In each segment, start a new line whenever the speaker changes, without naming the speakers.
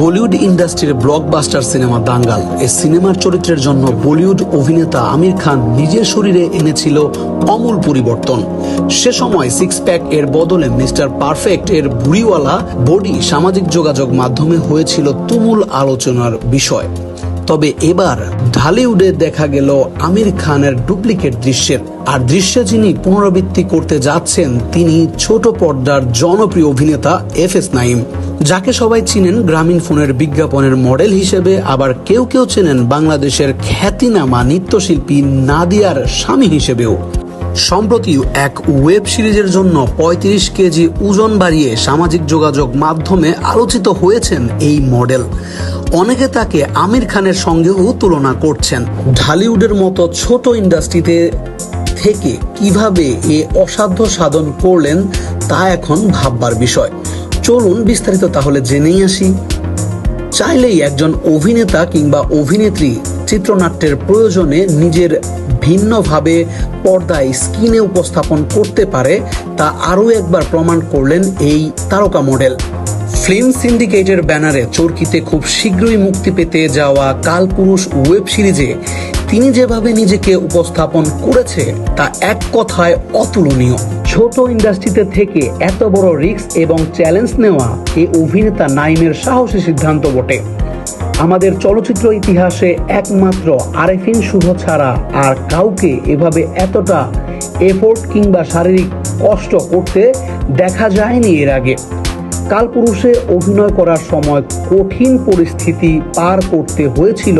বলিউড ইন্ডাস্ট্রির blockbuster cinema Dangal. এই সিনেমার চরিত্রের জন্য বলিউড অভিনেতা আমির খান নিজের শরীরে এনেছিল অমূল পরিবর্তন। সে সময় সিক্স প্যাক এর বদলে মিস্টার পারফেক্ট এর বুড়িওয়ালা বডি সামাজিক যোগাযোগ মাধ্যমে হয়েছিল তুমুল আলোচনার বিষয়। তবে এবার ঢালিউডে দেখা গেল আমির খানের ডুপ্লিকেট দৃশ্যের। আর দৃশ্যে যিনি পুনরাবৃত্তি করতে যাচ্ছেন, তিনি ছোট পর্দার জনপ্রিয় অভিনেতা এফ এস নাইম। যাকে সবাই চিনেন গ্রামীণ ফোনের বিজ্ঞাপনের মডেল হিসেবে, আবার কেউ কেউ চেনেন বাংলাদেশের খ্যাতিনামা নৃত্যশিল্পী নাদিয়ার স্বামী হিসেবেও। সম্প্রতি এক ওয়েব সিরিজের জন্য ৩৫ কেজি ওজন বাড়িয়ে সামাজিক যোগাযোগ মাধ্যমে আলোচিত হয়েছেন এই মডেল। অনেকে তাকে আমির খানের সঙ্গেও তুলনা করছেন। ঢালিউডের মতো ছোট ইন্ডাস্ট্রিতে থেকে কীভাবে এ অসাধ্য সাধন করলেন, তা এখন ভাববার বিষয়। চলুন বিস্তারিত তাহলে জেনেই আসি। চাইলেই একজন অভিনেতা কিংবা অভিনেত্রী চিত্রনাট্যের প্রয়োজনে নিজের ভিন্নভাবে পর্দায় স্ক্রিনে উপস্থাপন করতে পারে, তা আরও একবার প্রমাণ করলেন এই তারকা মডেল। ফিল্ম সিন্ডিকেটের ব্যানারে চরকিতে খুব শীঘ্রই মুক্তি পেতে যাওয়া কালপুরুষ ওয়েব সিরিজে তিনি যেভাবে নিজেকে উপস্থাপন করেছে, তা এক কথায় অতুলনীয়। ছোট ইন্ডাস্ট্রিতে থেকে এত বড় রিস্ক এবং চ্যালেঞ্জ নেওয়া এই অভিনেতা নাইমের সাহসী সিদ্ধান্ত বটে। আমাদের চলচ্চিত্র ইতিহাসে একমাত্র আরেফিন শুভ ছাড়া আর কাউকে এভাবে এতটা এফোর্ট কিংবা শারীরিক কষ্ট করতে দেখা যায়নি এর আগে। কালপুরুষে অভিনয় করার সময় কঠিন পরিস্থিতি পার করতে হয়েছিল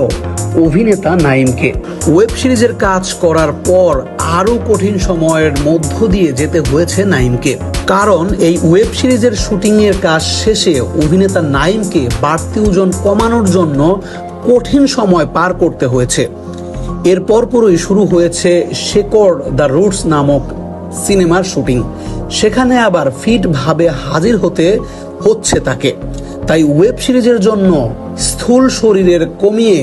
অভিনেতা নাইমকে ওয়েব সিরিজের কাজ করার পর আরও কঠিন সময়ের মধ্য দিয়ে যেতে হয়েছে নাইমকে কারণ এই ওয়েব সিরিজের শুটিংয়ের কাজ শেষে অভিনেতা নাইমকে বাড়তি ওজন কমানোর জন্য কঠিন সময় পার করতে হয়েছে। এর পরপরই শুরু হয়েছে শেকড় দ্য রুটস নামক সিনেমার শুটিং। সেখানে আবার ফিট ভাবে হাজির হতে হচ্ছে তাকে। তাই ওয়েব সিরিজের জন্য স্থূল শরীরের কমিয়ে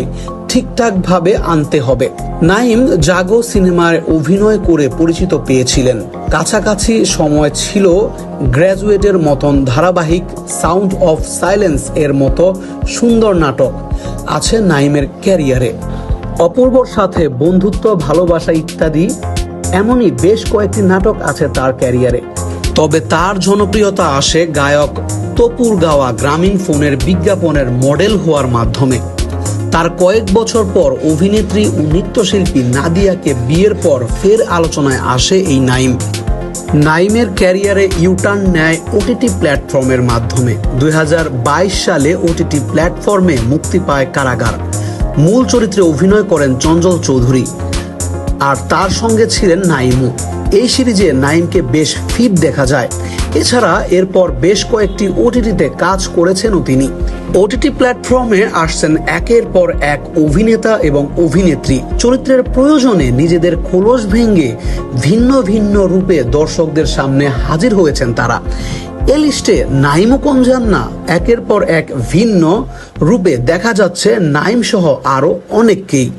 ঠিকঠাক ভাবে আনতে হবে। নাইম জাগো সিনেমায় অভিনয় করে পরিচিত পেয়েছিলেন। কাছাকাছি সময় ছিল গ্র্যাজুয়েটের মতন ধারাবাহিক সাউন্ড অফ সাইলেন্স এর মতো সুন্দর নাটক আছে নাইমের ক্যারিয়ারে। অপূর্বর সাথে বন্ধুত্ব, ভালোবাসা ইত্যাদি এমনই বেশ কয়েকটি নাটক আছে তার ক্যারিয়ারে। তবে তার জনপ্রিয়তা আসে গায়ক তপুর গাওয়া গ্রামীণ ফোনের বিজ্ঞাপনের মডেল হওয়ার মাধ্যমে। তার কয়েক বছর পর অভিনেত্রী ও নৃত্যশিল্পী নাদিয়াকে বিয়ের পর ফের আলোচনায় আসে এই নাইম। নাইমের ক্যারিয়ারে ইউটার্ন নেয় ওটিটি প্ল্যাটফর্মের মাধ্যমে। দুই হাজার বাইশ সালে ওটিটি প্ল্যাটফর্মে মুক্তি পায় কারাগার। মূল চরিত্রে অভিনয় করেন চঞ্চল চৌধুরী। আর তার সঙ্গে ছিলেন নাইমু। এই সিরিজে নাইমকে বেশ ফিট দেখা যায়। এছাড়া এরপর বেশ কয়েকটি ওটিটিতে কাজ করেছেনও তিনি। ওটিটি প্ল্যাটফর্মে আসছেন একের পর এক অভিনেতা এবং অভিনেত্রী। চরিত্রের প্রয়োজনে নিজেদের খোলস ভেঙে ভিন্ন ভিন্ন রূপে দর্শকদের সামনে হাজির হয়েছেন তারা। এ লিস্টে নাইমও কম যান না, একের পর এক ভিন্ন রূপে দেখা যাচ্ছে নাইম সহ আরও অনেককেই।